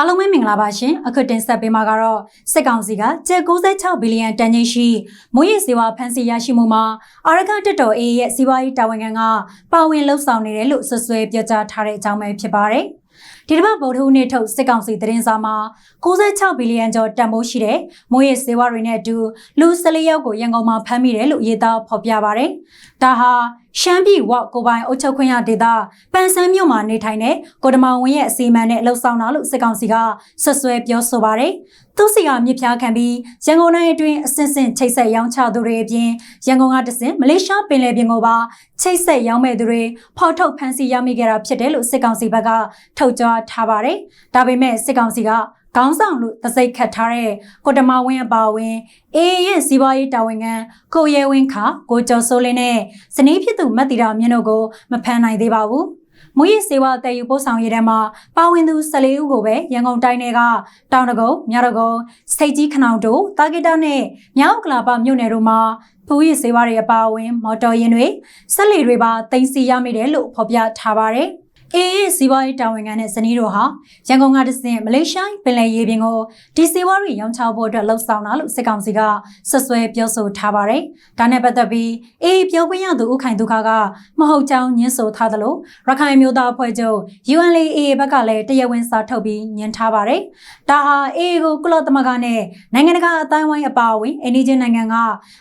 အားလုံးပဲမင်္ဂလာပါရှင်အခုတင်ဆက်ပေးမှာကတော့စစ်ကောင်စီကကျပ်96ဘီလီယံတန်ချိန်ရှိမွေးရည်စေဝါဖန်စီရရှိမှုမှာအာရကတက်တော် A ရဲ့စီးပွားရေးတာဝန်ခံကပါဝင်လှုပ်ဆောင်နေတယ်လို့ဆွဆွဲပြောကြားထားတဲ့အကြောင်းပဲဖြစ်ပါတယ်ဒီတစ်ပတ်ဗုဒ္ဓဟူးနေ့ထုတ်စစ်ကောင်စီသတင်းစာမှာ96ဘီလီယံကျော်တန်ဖိုးရှိတဲ့မွေးရည်စေဝါတွေနဲ့အတူလူ14ယောက်ကိုရန်ကုန်မှာဖမ်းမိတယ်လို့ရေးသားဖော်ပြပါတယ်။ဒါဟာရှမ်းပြည်ဝကိုပိုင်အုပ်ချုပ်ခွင့်ရဒေသပန်ဆန်းမြို့မှာနေထိုင်တဲ့ကိုတမောင်ဝင်းရဲ့အစီအမံနဲ့လှုပ်ဆောင်တာလို့စစ်ကောင်စီကဆွဆွဲပြောဆိုပါတယ်။သူစီကမြစ်ဖျားခံပြီးရန်ကုန်တိုင်းအတွင်းအစစ်စင်ချိတ်ဆက်ရောင်းချသူတွေအပြင်ရန်ကုန်ကတဆင်မလေးရှားပင်လယ်ပြင်ကိုပါချိတ်ဆက်ရောင်းမဲ့သူတွေဖောက်ထုတ်ဖမ်းဆီးရမိခဲ့တာဖြစ်တယ်လို့စစ်ကောင်စီဘက်ကထုတ်ကြွထားပါတယ်။ဒါပေမဲ့စစ်ကောင်စီက ခေါင်းဆောင်လို့သစိတ်ခတ်ထားတဲ့ကိုတမဝင်းအပါအဝင်အေးရဲ့စီးပွားရေးတာဝန်ခံကိုရဲဝင်းခါကိုကျော်စိုးလင်းနဲ့ဇနီးဖြစ်သူမတ်တီတာမြင့်တို့ကိုမဖမ်းနိုင်သေးပါဘူး။မူရည်စေဝါတည်ယူပို့ဆောင်ရေးထဲမှာပါဝင်သူ14ဦးကိုပဲရန်ကုန်တိုင်းတွေကတောင်တကုန်းမြောက်တကုန်းစိတ်ကြီးခနောင်တို့တာဂီတာနဲ့မြောက်ကလာပမြို့နယ်တို့မှာဖူးရည်စေဝါတွေအပါအဝင် မော်တော်ယာဉ်တွေဆက်လီတွေပါတင်စီရမိတယ်လို့ဖော်ပြထားပါတယ်။ အေးအေးစီးပွားရေးတာဝန်ခံတဲ့ဇနီးတို့ဟာရန်ကုန်ကတဆင့်မလေးရှားပင်လယ်ရေပြင်ကိုဒီစီးပွားရေးရောင်းချဖို့အတွက်လှုပ်ဆောင်တာလို့စစ်ကောင်စီကဆွဆွဲပြောဆိုထားပါတယ်။ဒါနဲ့ပတ်သက်ပြီးအေးပြောခွင့်ရသူဦးခိုင်ဒုက္ခကမဟုတ်ကြောင်းညှင်းဆိုထားသလိုရခိုင်မျိုးသားအဖွဲ့ချုပ် UNLA ဘက်ကလည်းတရားဝင်စာထုတ်ပြီးညှင်းထားပါတယ်။ဒါဟာအေးကိုကုလသမဂ္ဂနဲ့နိုင်ငံတကာအတိုင်းဝိုင်းအပါအဝင်အနီးချင်းနိုင်ငံက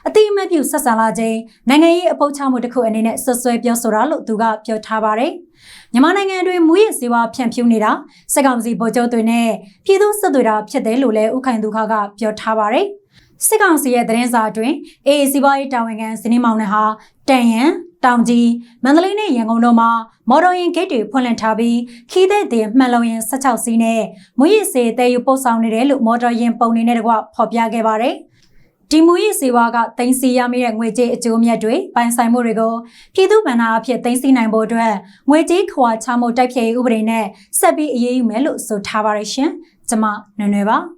အတိအမှတ်ပြုဆက်ဆံလာခြင်းနိုင်ငံရေးအပုပ်ချမှုတစ်ခုအနေနဲ့ဆွဆွဲပြောဆိုတာလို့သူကပြောထားပါတယ်။ မြန်မာနိုင်ငံတွင်မူရစ်စေဝါဖြန့်ဖြူးနေတာစက်ကောင်စီဗိုလ်ချုပ်တွေနဲ့ပြည်သူစစ်တွေတာဖြစ်တယ်လို့လည်းဥခိုင်ဒုက္ခကပြောထားပါတယ်။စစ်ကောင်စီရဲ့သတင်းစာအတွင်းအေးစီးပွားရေးတာဝန်ခံဇနီးမောင်နှံဟာတန်ရန်တောင်ကြီးမန္တလေးနဲ့ရန်ကုန်တို့မှာမော်တော်ယာဉ်ဂိတ်တွေဖွင့်လှစ်ထားပြီးခီးတဲ့တင်မှန်လုံရင်16စီးနဲ့မွေးရစေတဲယူပို့ဆောင်နေတယ်လို့မော်တော်ယာဉ်ပုံနေနဲ့တကွဖော်ပြခဲ့ပါတယ်။ ဒီမူရေးစေဝါကတင်စီရမိတဲ့ငွေကြေးအကျိုးမြတ်တွေပိုင်ဆိုင်မှုတွေကိုပြည်သူ့ဗန္နာအဖြစ်တင်စီနိုင်ဖို့အတွက်ငွေကြေးခွာချမှုတိုက်ဖျက်ရေးဥပဒေနဲ့ဆက်ပြီးအရေးယူမယ်လို့ဆိုထားပါရရှင်။ကျွန်မနွယ်နွယ်ပါ။